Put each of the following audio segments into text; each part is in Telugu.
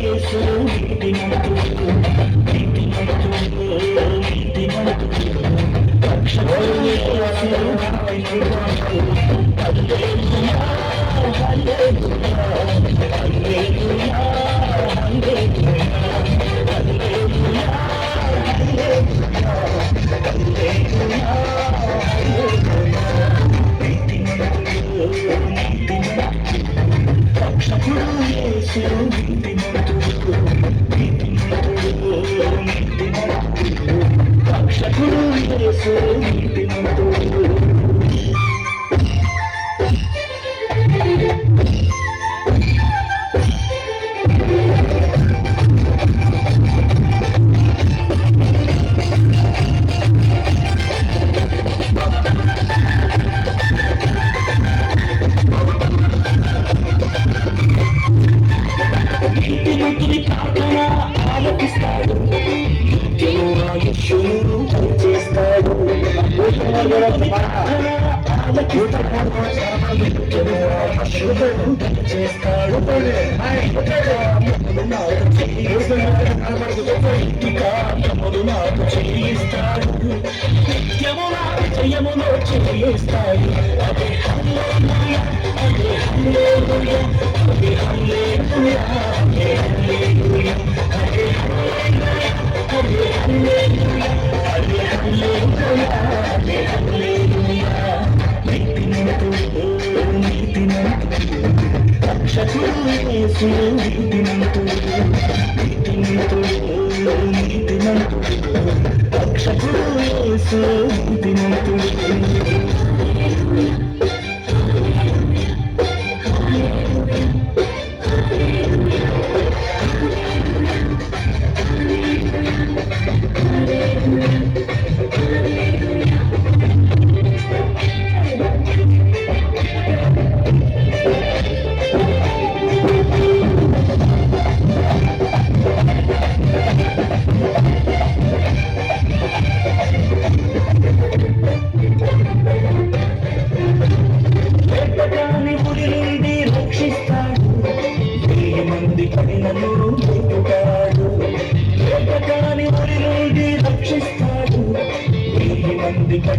Jesus, que tem Jesus. చేస్తాడు చెయ్యములో చేస్తాడు అదే హల్లే అదే హల్లే చదివేసి నీతిమంతుడు నీతిమంతుడు నీతిమంతుడు పక్షకుడు వేసు నీతిమంతుడు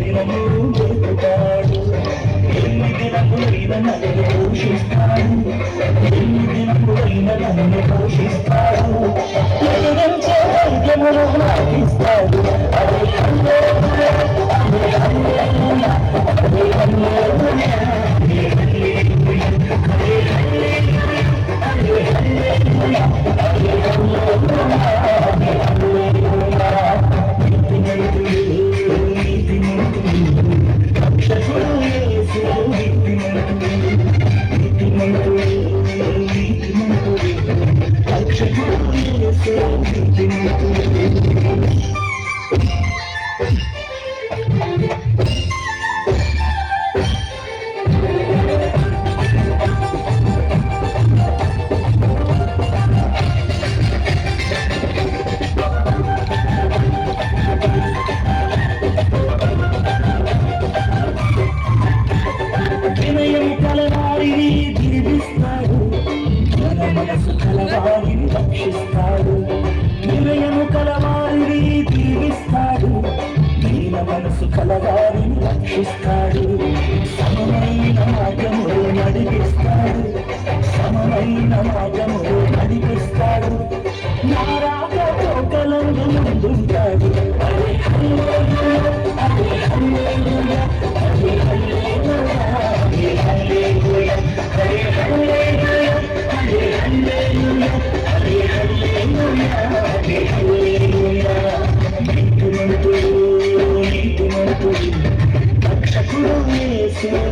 దినము దొరుకుతాడు ఎన్ని దినము నన్ను పోషిస్తాడు. ఎన్ని దినము నన్ను పోషిస్తాడు. వైద్యములు పాటిస్తాడు మనసు కలవారి రక్షిస్తాడు. సమమైన మార్గములు నడిపిస్తాడు. సమమైన మార్గము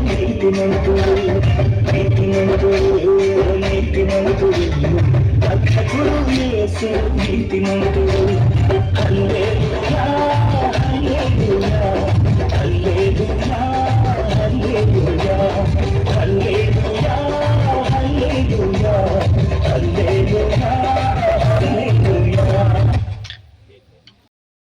నీతి మంతుడు నీతి మంతుడు